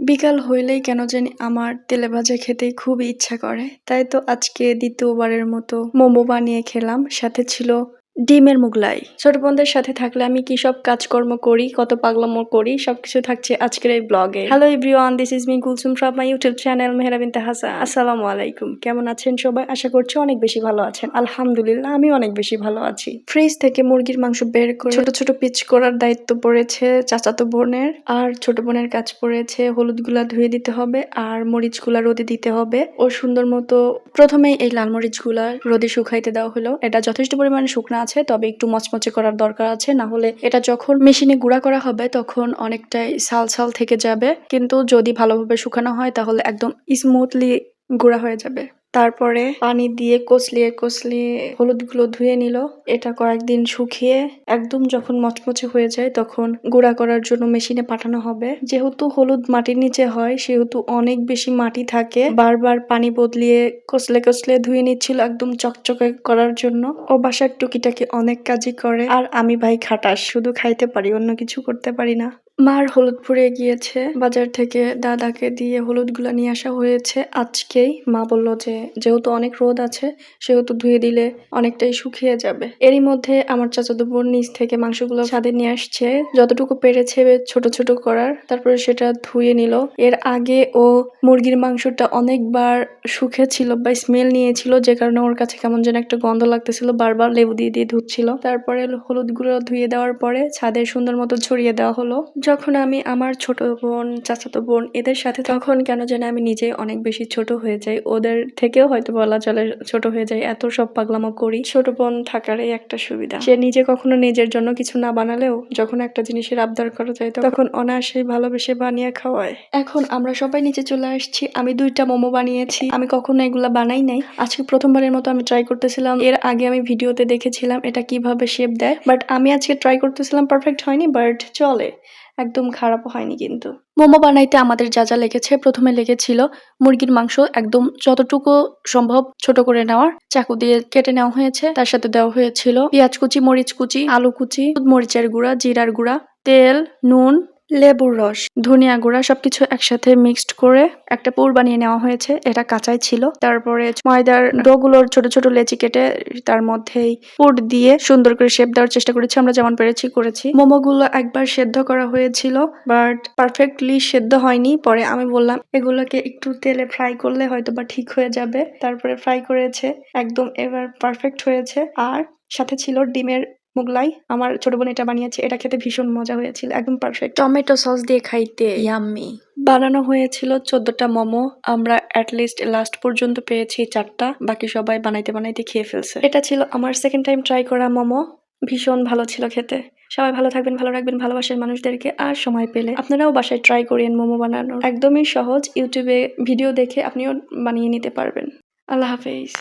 বিকাল হইলেই কেন জানি আমার তেলে ভাজা খেতে খুব ইচ্ছা করে। তাই তো আজকে দ্বিতীয়বারের মতো মোমো বানিয়ে খেলাম। সাথে ছিল ডিমের মুগলাই। ছোট বোনদের সাথে থাকলে আমি কি সব কাজকর্ম করি, কত পাগলামো করি, সবকিছু থাকছে আজকের এই ব্লগে। Hello everyone this is me Kulsum from my YouTube channel Mehra Binte Hasan আসসালামু আলাইকুম। কেমন আছেন সবাই? আশা করছি অনেক বেশি ভালো আছেন। আলহামদুলিল্লাহ আমি অনেক বেশি ভালো আছি। ফ্রিজ থেকে মুরগির মাংস বের করে ছোট ছোট পিচ করার দায়িত্ব পড়েছে চাচাতো বোনের। আর ছোট বোনের কাজ পড়েছে হলুদগুলা ধুয়ে দিতে হবে আর মরিচগুলা রোদে দিতে হবে। ও সুন্দর মতো প্রথমেই এই লাল মরিচগুলা রোদে শুকাইতে দেওয়া হলো। এটা যথেষ্ট পরিমাণে শুকনো আছে, তবে একটু মচমচে করার দরকার আছে। না হলে এটা যখন মেশিনে গুঁড়া করা হবে, তখন অনেকটাই সাল সাল থেকে যাবে। কিন্তু যদি ভালোভাবে শুকানো হয়, তাহলে একদম স্মুথলি গুঁড়া হয়ে যাবে। তারপরে পানি দিয়ে কচলিয়ে কচলিয়ে হলুদগুলো ধুয়ে নিল। এটা কয়েকদিন শুকিয়ে একদম যখন মচমচে হয়ে যায় তখন গুঁড়া করার জন্য মেশিনে পাঠানো হবে। যেহেতু হলুদ মাটির নিচে হয়, সেহেতু অনেক বেশি মাটি থাকে। বারবার পানি বদলিয়ে কচলে কচলে ধুয়ে নিচ্ছিল একদম চকচকে করার জন্য। ও বাসার টুকিটাকি অনেক কাজই করে। আর আমি ভাই খাটাস, শুধু খাইতে পারি, অন্য কিছু করতে পারি না। মার হলুদ ফুরিয়ে গিয়েছে। বাজার থেকে দাদাকে দিয়ে হলুদগুলো নিয়ে আসা হয়েছে। আজকেই মা বলল যে, যেহেতু অনেক রোদ আছে, সেহেতু ধুয়ে দিলে অনেকটাই শুকিয়ে যাবে। এরই মধ্যে আমার চাচাতো বোন নিচ থেকে মাংসগুলো ছাদে নিয়ে আসছে। যতটুকু পেরেছে ছোট ছোট করার, তারপরে সেটা ধুয়ে নিল। এর আগে ও মুরগির মাংসটা অনেকবার শুকে ছিল বা স্মেল নিয়েছিল, যে কারণে ওর কাছে কেমন যেন একটা গন্ধ লাগতেছিল, বারবার লেবু দিয়ে দিয়ে ধুচ্ছিল। তারপরে হলুদ গুঁড়ো ধুয়ে দেওয়ার পরে ছাদে সুন্দর মতো ছড়িয়ে দেওয়া হলো। যখন আমি আমার ছোট বোন, চাচাতো বোন এদের সাথে তখন কেন যেন আমি নিজে অনেক বেশি ছোট হয়ে যাই। ওদের থেকেও হয়তো বলা চলে ছোট হয়ে যায় এত সব পাগলামো করি। ছোট বোন থাকারই একটা সুবিধা। সে নিজে কখনো নিজের জন্য কিছু না বানালেও যখন একটা জিনিসের আবদার করা যায় তখন অনায়াসেই ভালোবেসে বানিয়ে খাওয়ায়। এখন আমরা সবাই নিচে চলে আসছি। আমি দুইটা মোমো বানিয়েছি। আমি কখনো এগুলা বানাই নাই। আজকে প্রথমবারের মতো আমি ট্রাই করতেছিলাম। এর আগে আমি ভিডিওতে দেখেছিলাম এটা কীভাবে শেপ দেয়। বাট আমি আজকে ট্রাই করতেছিলাম পারফেক্ট হয়নি বাট চলে। একদম খারাপ হয়নি কিন্তু। মোমো বানাইতে আমাদের যা যা লেগেছে, প্রথমে লেগেছিল মুরগির মাংস একদম যতটুকু সম্ভব ছোট করে নেওয়ার। চাকু দিয়ে কেটে নেওয়া হয়েছে, তার সাথে দেওয়া হয়েছিল পেঁয়াজ কুচি, মরিচ কুচি, আলু কুচি মরিচের গুঁড়া, জিরার গুঁড়া, তেল, নুন লেবুর রস, ধনিয়া গুঁড়া সবকিছু একসাথে মিক্সড করে একটা পুর বানিয়ে নেওয়া হয়েছে। এটা কাঁচাই ছিল। তারপরে ময়দার ডোগুলোর ছোট ছোট লেচি কেটে তার মধ্যেই পুর দিয়ে সুন্দর করে শেপ দেওয়ার চেষ্টা করেছি। আমরা যেমন পেরেছি করেছি। মোমোগুলো একবার সেদ্ধ করা হয়েছিল, বাট পারফেক্টলি সেদ্ধ হয়নি। পরে আমি বললাম, এগুলোকে একটু তেলে ফ্রাই করলে হয়তো বা ঠিক হয়ে যাবে। তারপরে ফ্রাই করেছে, একদম এবার পারফেক্ট হয়েছে। আর সাথে ছিল ডিমের মুগলাই আমার ছোট বোন এটা বানিয়েছে এটা খেতে ভীষণ মজা হয়েছিল একদম পারফেক্ট টমেটো সস দিয়ে খাইতে ইয়াম্মি বানানো হয়েছিল চোদ্দটা মোমো আমরা অ্যাটলিস্ট লাস্ট পর্যন্ত পেয়েছি চারটা বাকি সবাই বানাইতে বানাইতে খেয়ে ফেলছে। এটা ছিল আমার সেকেন্ড টাইম ট্রাই করা মোমো ভীষণ ভালো ছিল খেতে। সবাই ভালো থাকবেন ভালো রাখবেন ভালোবাসার মানুষদেরকে আর সময় পেলে আপনারাও বাসায় ট্রাই করেন মোমো বানানোর। একদমই সহজ ইউটিউবে ভিডিও দেখে আপনিও বানিয়ে নিতে পারবেন। আল্লাহ হাফেজ।